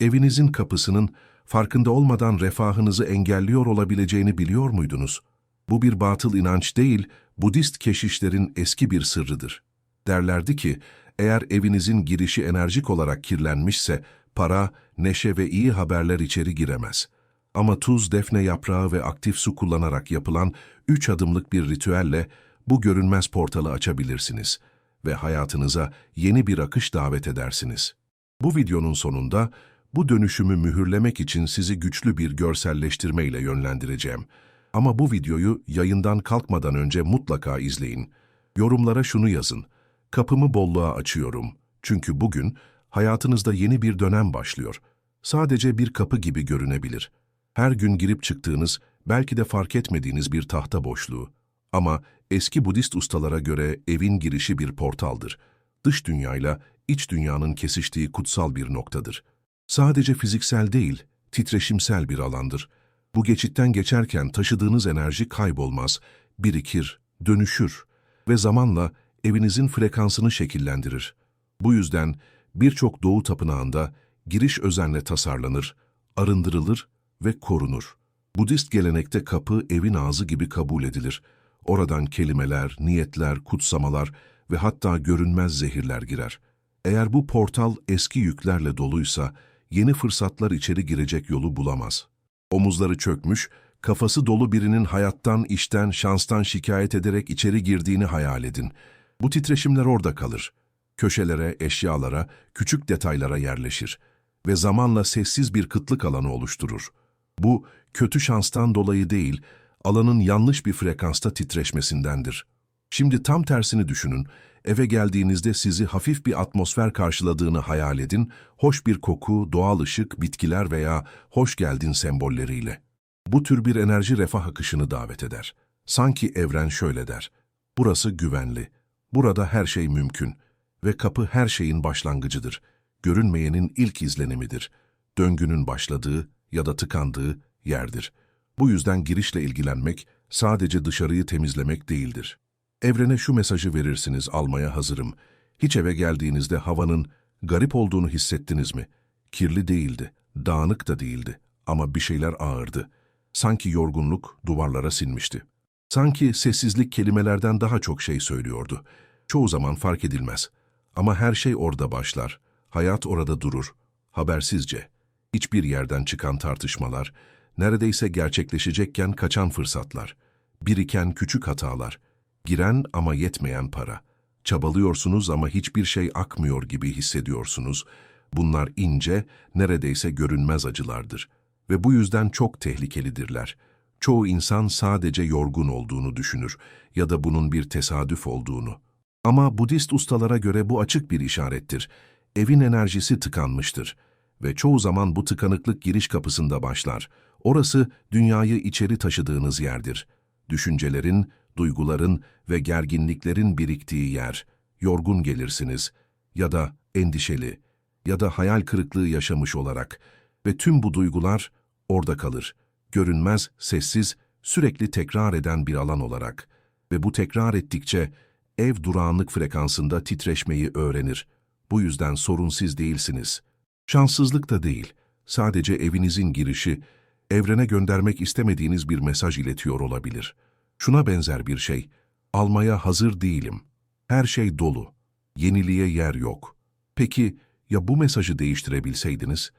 evinizin kapısının farkında olmadan refahınızı engelliyor olabileceğini biliyor muydunuz? Bu bir batıl inanç değil, Budist keşişlerin eski bir sırrıdır. Derlerdi ki, eğer evinizin girişi enerjik olarak kirlenmişse, para, neşe ve iyi haberler içeri giremez. Ama tuz, defne yaprağı ve aktif su kullanarak yapılan üç adımlık bir ritüelle bu görünmez portalı açabilirsiniz ve hayatınıza yeni bir akış davet edersiniz. Bu videonun sonunda bu dönüşümü mühürlemek için sizi güçlü bir görselleştirme ile yönlendireceğim. Ama bu videoyu yayından kalkmadan önce mutlaka izleyin. Yorumlara şunu yazın. Kapımı bolluğa açıyorum. Çünkü bugün hayatınızda yeni bir dönem başlıyor. Sadece bir kapı gibi görünebilir. Her gün girip çıktığınız, belki de fark etmediğiniz bir tahta boşluğu. Ama eski Budist ustalara göre evin girişi bir portaldır. Dış dünyayla iç dünyanın kesiştiği kutsal bir noktadır. Sadece fiziksel değil, titreşimsel bir alandır. Bu geçitten geçerken taşıdığınız enerji kaybolmaz, birikir, dönüşür ve zamanla evinizin frekansını şekillendirir. Bu yüzden birçok doğu tapınağında giriş özenle tasarlanır, arındırılır ve korunur. Budist gelenekte kapı evin ağzı gibi kabul edilir. Oradan kelimeler, niyetler, kutsamalar ve hatta görünmez zehirler girer. Eğer bu portal eski yüklerle doluysa, yeni fırsatlar içeri girecek yolu bulamaz. Omuzları çökmüş, kafası dolu birinin hayattan, işten, şanstan şikayet ederek içeri girdiğini hayal edin. Bu titreşimler orada kalır. Köşelere, eşyalara, küçük detaylara yerleşir ve zamanla sessiz bir kıtlık alanı oluşturur. Bu, kötü şanstan dolayı değil, alanın yanlış bir frekansta titreşmesindendir. Şimdi tam tersini düşünün, eve geldiğinizde sizi hafif bir atmosfer karşıladığını hayal edin, hoş bir koku, doğal ışık, bitkiler veya hoş geldin sembolleriyle. Bu tür bir enerji refah akışını davet eder. Sanki evren şöyle der, burası güvenli, burada her şey mümkün ve kapı her şeyin başlangıcıdır, görünmeyenin ilk izlenimidir, döngünün başladığı ya da tıkandığı yerdir. Bu yüzden girişle ilgilenmek sadece dışarıyı temizlemek değildir. Evrene şu mesajı verirsiniz almaya hazırım. Hiç eve geldiğinizde havanın garip olduğunu hissettiniz mi? Kirli değildi, dağınık da değildi ama bir şeyler ağırdı. Sanki yorgunluk duvarlara sinmişti. Sanki sessizlik kelimelerden daha çok şey söylüyordu. Çoğu zaman fark edilmez. Ama her şey orada başlar. Hayat orada durur. Habersizce. Hiçbir yerden çıkan tartışmalar, neredeyse gerçekleşecekken kaçan fırsatlar, biriken küçük hatalar, giren ama yetmeyen para. Çabalıyorsunuz ama hiçbir şey akmıyor gibi hissediyorsunuz. Bunlar ince, neredeyse görünmez acılardır ve bu yüzden çok tehlikelidirler. Çoğu insan sadece yorgun olduğunu düşünür ya da bunun bir tesadüf olduğunu. Ama Budist ustalara göre bu açık bir işarettir. Evin enerjisi tıkanmıştır ve çoğu zaman bu tıkanıklık giriş kapısında başlar. Orası dünyayı içeri taşıdığınız yerdir. Düşüncelerin, duyguların ve gerginliklerin biriktiği yer. Yorgun gelirsiniz ya da endişeli ya da hayal kırıklığı yaşamış olarak ve tüm bu duygular orada kalır. Görünmez, sessiz, sürekli tekrar eden bir alan olarak ve bu tekrar ettikçe ev durağanlık frekansında titreşmeyi öğrenir. Bu yüzden sorun siz değilsiniz. Şanssızlık da değil, sadece evinizin girişi, evrene göndermek istemediğiniz bir mesaj iletiyor olabilir. Şuna benzer bir şey, almaya hazır değilim. Her şey dolu, yeniliğe yer yok. Peki ya bu mesajı değiştirebilseydiniz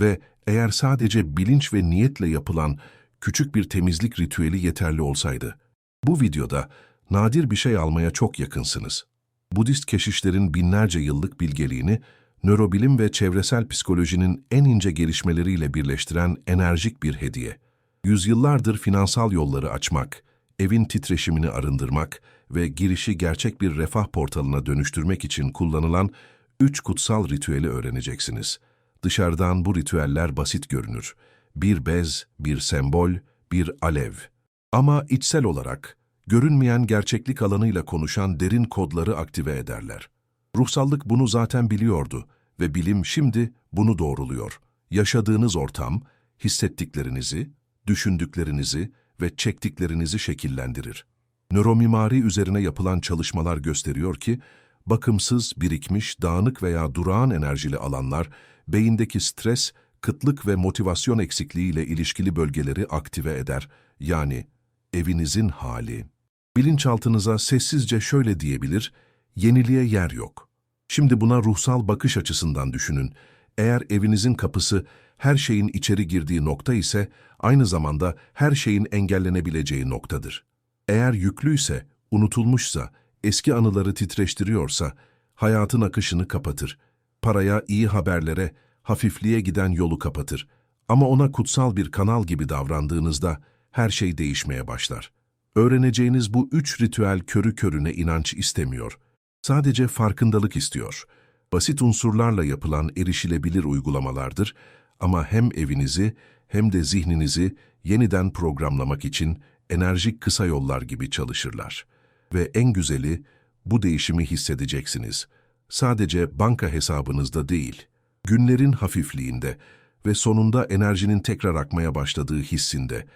ve eğer sadece bilinç ve niyetle yapılan küçük bir temizlik ritüeli yeterli olsaydı? Bu videoda nadir bir şey almaya çok yakınsınız. Budist keşişlerin binlerce yıllık bilgeliğini, nörobilim ve çevresel psikolojinin en ince gelişmeleriyle birleştiren enerjik bir hediye. Yüzyıllardır finansal yolları açmak, evin titreşimini arındırmak ve girişi gerçek bir refah portalına dönüştürmek için kullanılan üç kutsal ritüeli öğreneceksiniz. Dışarıdan bu ritüeller basit görünür. Bir bez, bir sembol, bir alev. Ama içsel olarak, görünmeyen gerçeklik alanıyla konuşan derin kodları aktive ederler. Ruhsallık bunu zaten biliyordu ve bilim şimdi bunu doğruluyor. Yaşadığınız ortam, hissettiklerinizi, düşündüklerinizi ve çektiklerinizi şekillendirir. Nöromimari üzerine yapılan çalışmalar gösteriyor ki, bakımsız, birikmiş, dağınık veya durağan enerjili alanlar, beyindeki stres, kıtlık ve motivasyon eksikliği ile ilişkili bölgeleri aktive eder. Yani evinizin hali. Bilinçaltınıza sessizce şöyle diyebilir, yeniliğe yer yok. Şimdi buna ruhsal bakış açısından düşünün. Eğer evinizin kapısı her şeyin içeri girdiği nokta ise aynı zamanda her şeyin engellenebileceği noktadır. Eğer yüklüyse, unutulmuşsa, eski anıları titreştiriyorsa hayatın akışını kapatır. Paraya, iyi haberlere, hafifliğe giden yolu kapatır. Ama ona kutsal bir kanal gibi davrandığınızda her şey değişmeye başlar. Öğreneceğiniz bu üç ritüel körü körüne inanç istemiyor. Sadece farkındalık istiyor. Basit unsurlarla yapılan erişilebilir uygulamalardır ama hem evinizi hem de zihninizi yeniden programlamak için enerjik kısa yollar gibi çalışırlar. Ve en güzeli, bu değişimi hissedeceksiniz. Sadece banka hesabınızda değil, günlerin hafifliğinde ve sonunda enerjinin tekrar akmaya başladığı hissinde.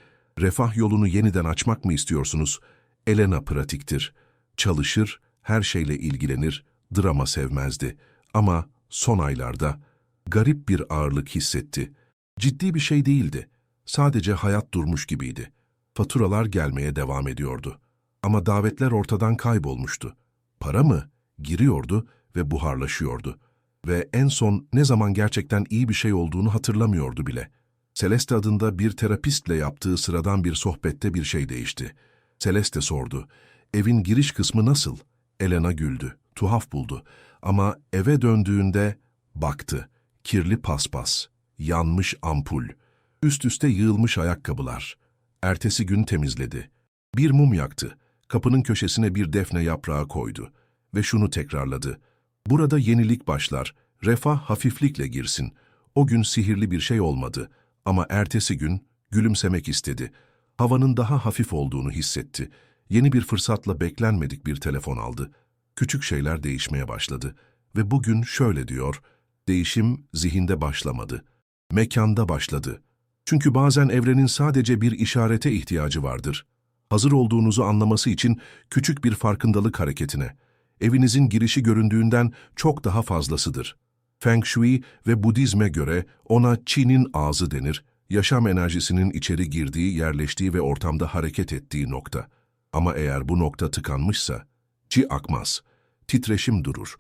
Refah yolunu yeniden açmak mı istiyorsunuz? Elena pratiktir. Çalışır, her şeyle ilgilenir, drama sevmezdi. Ama son aylarda garip bir ağırlık hissetti. Ciddi bir şey değildi. Sadece hayat durmuş gibiydi. Faturalar gelmeye devam ediyordu. Ama davetler ortadan kaybolmuştu. Para mı? Giriyordu ve buharlaşıyordu. Ve en son ne zaman gerçekten iyi bir şey olduğunu hatırlamıyordu bile. Celeste adında bir terapistle yaptığı sıradan bir sohbette bir şey değişti. Celeste sordu, evin giriş kısmı nasıl? Elena güldü, tuhaf buldu. Ama eve döndüğünde baktı. Kirli paspas, yanmış ampul, üst üste yığılmış ayakkabılar. Ertesi gün temizledi. Bir mum yaktı. Kapının köşesine bir defne yaprağı koydu. Ve şunu tekrarladı. Burada yenilik başlar, refah hafiflikle girsin. O gün sihirli bir şey olmadı. Ama ertesi gün gülümsemek istedi. Havanın daha hafif olduğunu hissetti. Yeni bir fırsatla beklenmedik bir telefon aldı. Küçük şeyler değişmeye başladı. Ve bugün şöyle diyor, değişim zihinde başlamadı. Mekanda başladı. Çünkü bazen evrenin sadece bir işarete ihtiyacı vardır. Hazır olduğunuzu anlaması için küçük bir farkındalık hareketine. Evinizin girişi göründüğünden çok daha fazlasıdır. Feng Shui ve Budizme göre ona Çin'in ağzı denir, yaşam enerjisinin içeri girdiği, yerleştiği ve ortamda hareket ettiği nokta. Ama eğer bu nokta tıkanmışsa, Çi akmaz, titreşim durur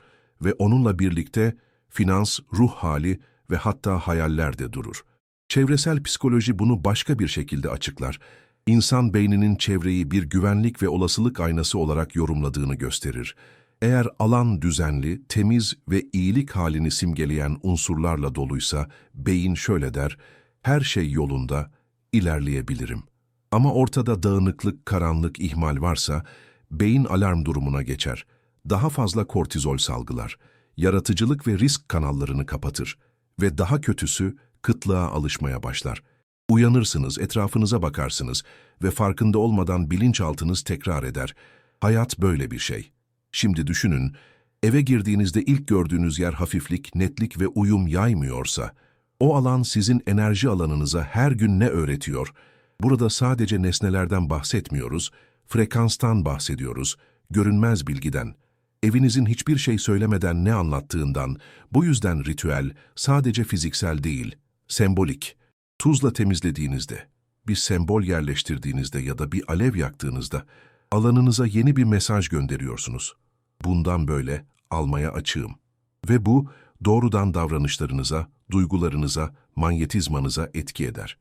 ve onunla birlikte finans, ruh hali ve hatta hayaller de durur. Çevresel psikoloji bunu başka bir şekilde açıklar. İnsan beyninin çevreyi bir güvenlik ve olasılık aynası olarak yorumladığını gösterir. Eğer alan düzenli, temiz ve iyilik halini simgeleyen unsurlarla doluysa, beyin şöyle der, her şey yolunda, ilerleyebilirim. Ama ortada dağınıklık, karanlık, ihmal varsa, beyin alarm durumuna geçer. Daha fazla kortizol salgılar. Yaratıcılık ve risk kanallarını kapatır. Ve daha kötüsü, kıtlığa alışmaya başlar. Uyanırsınız, etrafınıza bakarsınız ve farkında olmadan bilinçaltınız tekrar eder. Hayat böyle bir şey. Şimdi düşünün, eve girdiğinizde ilk gördüğünüz yer hafiflik, netlik ve uyum yaymıyorsa, o alan sizin enerji alanınıza her gün ne öğretiyor? Burada sadece nesnelerden bahsetmiyoruz, frekanstan bahsediyoruz, görünmez bilgiden. Evinizin hiçbir şey söylemeden ne anlattığından, bu yüzden ritüel sadece fiziksel değil, sembolik. Tuzla temizlediğinizde, bir sembol yerleştirdiğinizde ya da bir alev yaktığınızda alanınıza yeni bir mesaj gönderiyorsunuz. Bundan böyle almaya açığım. Ve bu doğrudan davranışlarınıza, duygularınıza, manyetizmanıza etki eder.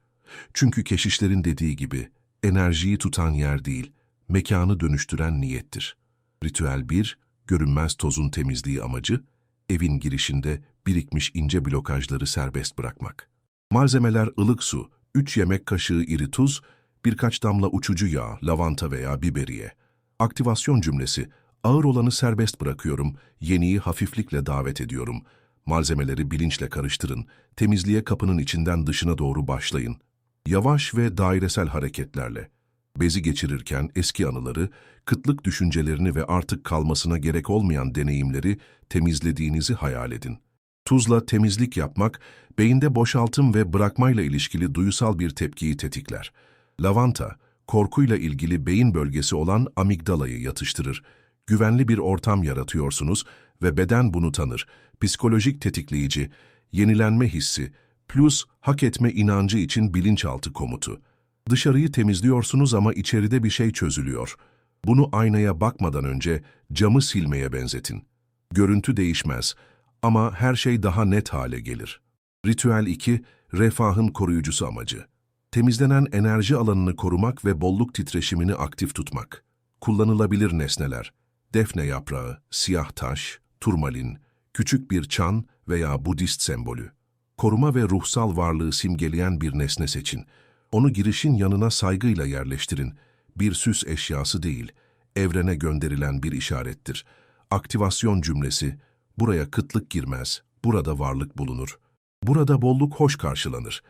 Çünkü keşişlerin dediği gibi enerjiyi tutan yer değil, mekanı dönüştüren niyettir. Ritüel 1, görünmez tozun temizliği amacı, evin girişinde birikmiş ince blokajları serbest bırakmak. Malzemeler ılık su, 3 yemek kaşığı iri tuz, birkaç damla uçucu yağ, lavanta veya biberiye. Aktivasyon cümlesi, ağır olanı serbest bırakıyorum, yeniyi hafiflikle davet ediyorum. Malzemeleri bilinçle karıştırın, temizliğe kapının içinden dışına doğru başlayın. Yavaş ve dairesel hareketlerle. Bezi geçirirken eski anıları, kıtlık düşüncelerini ve artık kalmasına gerek olmayan deneyimleri temizlediğinizi hayal edin. Tuzla temizlik yapmak, beyinde boşaltım ve bırakmayla ilişkili duyusal bir tepkiyi tetikler. Lavanta, korkuyla ilgili beyin bölgesi olan amigdalayı yatıştırır. Güvenli bir ortam yaratıyorsunuz ve beden bunu tanır. Psikolojik tetikleyici, yenilenme hissi, plus hak etme inancı için bilinçaltı komutu. Dışarıyı temizliyorsunuz ama içeride bir şey çözülüyor. Bunu aynaya bakmadan önce camı silmeye benzetin. Görüntü değişmez ama her şey daha net hale gelir. Ritüel 2, refahın koruyucusu amacı. Temizlenen enerji alanını korumak ve bolluk titreşimini aktif tutmak. Kullanılabilir nesneler, defne yaprağı, siyah taş, turmalin, küçük bir çan veya Budist sembolü. Koruma ve ruhsal varlığı simgeleyen bir nesne seçin. Onu girişin yanına saygıyla yerleştirin. Bir süs eşyası değil, evrene gönderilen bir işarettir. Aktivasyon cümlesi, buraya kıtlık girmez, burada varlık bulunur. Burada bolluk hoş karşılanır.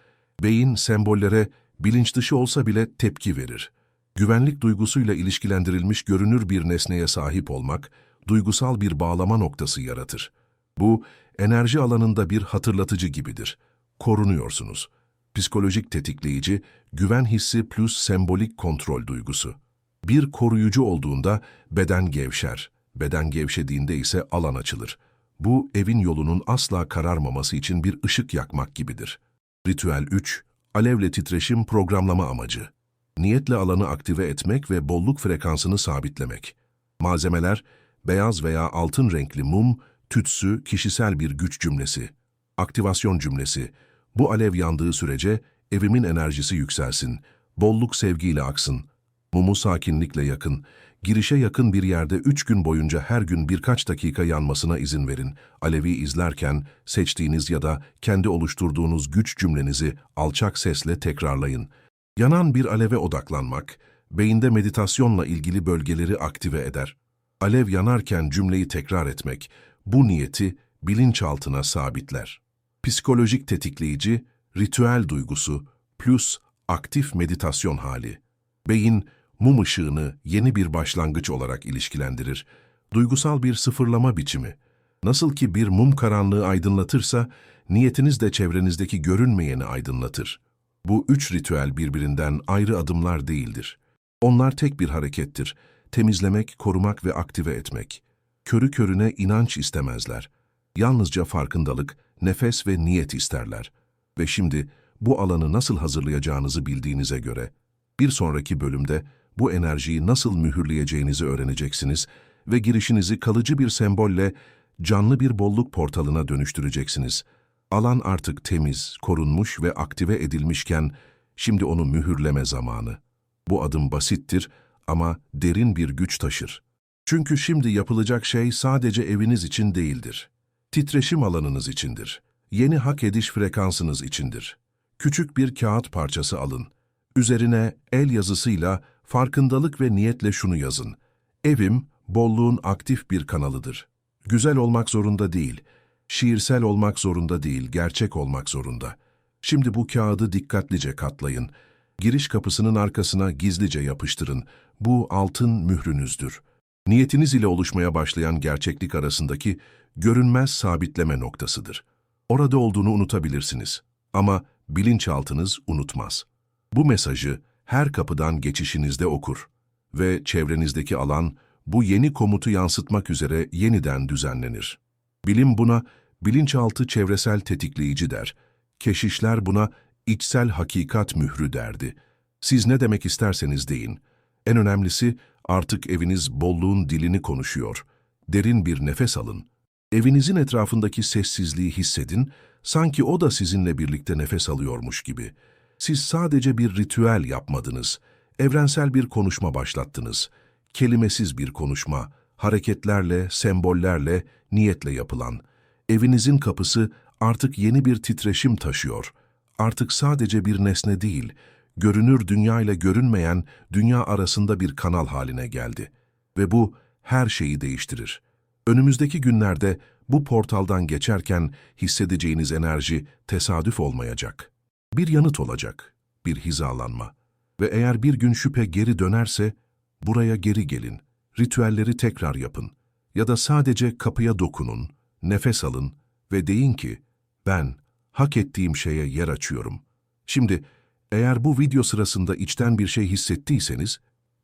Beyin sembollere bilinç dışı olsa bile tepki verir. Güvenlik duygusuyla ilişkilendirilmiş görünür bir nesneye sahip olmak, duygusal bir bağlama noktası yaratır. Bu, enerji alanında bir hatırlatıcı gibidir. Korunuyorsunuz. Psikolojik tetikleyici, güven hissi plus sembolik kontrol duygusu. Bir koruyucu olduğunda beden gevşer, beden gevşediğinde ise alan açılır. Bu, evin yolunun asla kararmaması için bir ışık yakmak gibidir. Ritüel 3, alevle titreşim programlama amacı. Niyetle alanı aktive etmek ve bolluk frekansını sabitlemek. Malzemeler, beyaz veya altın renkli mum, tütsü, kişisel bir güç cümlesi. Aktivasyon cümlesi, bu alev yandığı sürece evimin enerjisi yükselsin, bolluk sevgiyle aksın, mumu sakinlikle yakın, girişe yakın bir yerde üç gün boyunca her gün birkaç dakika yanmasına izin verin. Alevi izlerken seçtiğiniz ya da kendi oluşturduğunuz güç cümlenizi alçak sesle tekrarlayın. Yanan bir aleve odaklanmak, beyinde meditasyonla ilgili bölgeleri aktive eder. Alev yanarken cümleyi tekrar etmek, bu niyeti bilinçaltına sabitler. Psikolojik tetikleyici, ritüel duygusu plus aktif meditasyon hali. Beyin, mum ışığını yeni bir başlangıç olarak ilişkilendirir. Duygusal bir sıfırlama biçimi. Nasıl ki bir mum karanlığı aydınlatırsa, niyetiniz de çevrenizdeki görünmeyeni aydınlatır. Bu üç ritüel birbirinden ayrı adımlar değildir. Onlar tek bir harekettir. Temizlemek, korumak ve aktive etmek. Körü körüne inanç istemezler. Yalnızca farkındalık, nefes ve niyet isterler. Ve şimdi bu alanı nasıl hazırlayacağınızı bildiğinize göre, bir sonraki bölümde bu enerjiyi nasıl mühürleyeceğinizi öğreneceksiniz ve girişinizi kalıcı bir sembolle canlı bir bolluk portalına dönüştüreceksiniz. Alan artık temiz, korunmuş ve aktive edilmişken şimdi onu mühürleme zamanı. Bu adım basittir ama derin bir güç taşır. Çünkü şimdi yapılacak şey sadece eviniz için değildir. Titreşim alanınız içindir. Yeni hak ediş frekansınız içindir. Küçük bir kağıt parçası alın. Üzerine el yazısıyla farkındalık ve niyetle şunu yazın. Evim, bolluğun aktif bir kanalıdır. Güzel olmak zorunda değil, şiirsel olmak zorunda değil, gerçek olmak zorunda. Şimdi bu kağıdı dikkatlice katlayın. Giriş kapısının arkasına gizlice yapıştırın. Bu altın mührünüzdür. Niyetiniz ile oluşmaya başlayan gerçeklik arasındaki görünmez sabitleme noktasıdır. Orada olduğunu unutabilirsiniz ama bilinçaltınız unutmaz. Bu mesajı her kapıdan geçişinizde okur ve çevrenizdeki alan bu yeni komutu yansıtmak üzere yeniden düzenlenir. Bilim buna bilinçaltı çevresel tetikleyici der. Keşişler buna içsel hakikat mührü derdi. Siz ne demek isterseniz deyin. En önemlisi artık eviniz bolluğun dilini konuşuyor. Derin bir nefes alın. Evinizin etrafındaki sessizliği hissedin, sanki o da sizinle birlikte nefes alıyormuş gibi. Siz sadece bir ritüel yapmadınız, evrensel bir konuşma başlattınız. Kelimesiz bir konuşma, hareketlerle, sembollerle, niyetle yapılan. Evinizin kapısı artık yeni bir titreşim taşıyor. Artık sadece bir nesne değil, görünür dünya ile görünmeyen dünya arasında bir kanal haline geldi. Ve bu her şeyi değiştirir. Önümüzdeki günlerde bu portaldan geçerken hissedeceğiniz enerji tesadüf olmayacak. Bir yanıt olacak, bir hizalanma. Ve eğer bir gün şüphe geri dönerse, buraya geri gelin, ritüelleri tekrar yapın. Ya da sadece kapıya dokunun, nefes alın ve deyin ki, ben hak ettiğim şeye yer açıyorum. Şimdi, eğer bu video sırasında içten bir şey hissettiyseniz,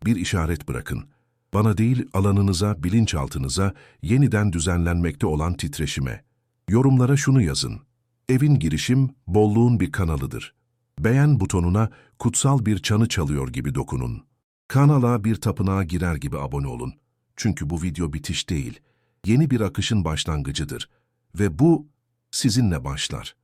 bir işaret bırakın. Bana değil alanınıza, bilinçaltınıza, yeniden düzenlenmekte olan titreşime. Yorumlara şunu yazın. Evin girişim, bolluğun bir kanalıdır. Beğen butonuna kutsal bir çanı çalıyor gibi dokunun. Kanala bir tapınağa girer gibi abone olun. Çünkü bu video bitiş değil, yeni bir akışın başlangıcıdır. Ve bu sizinle başlar.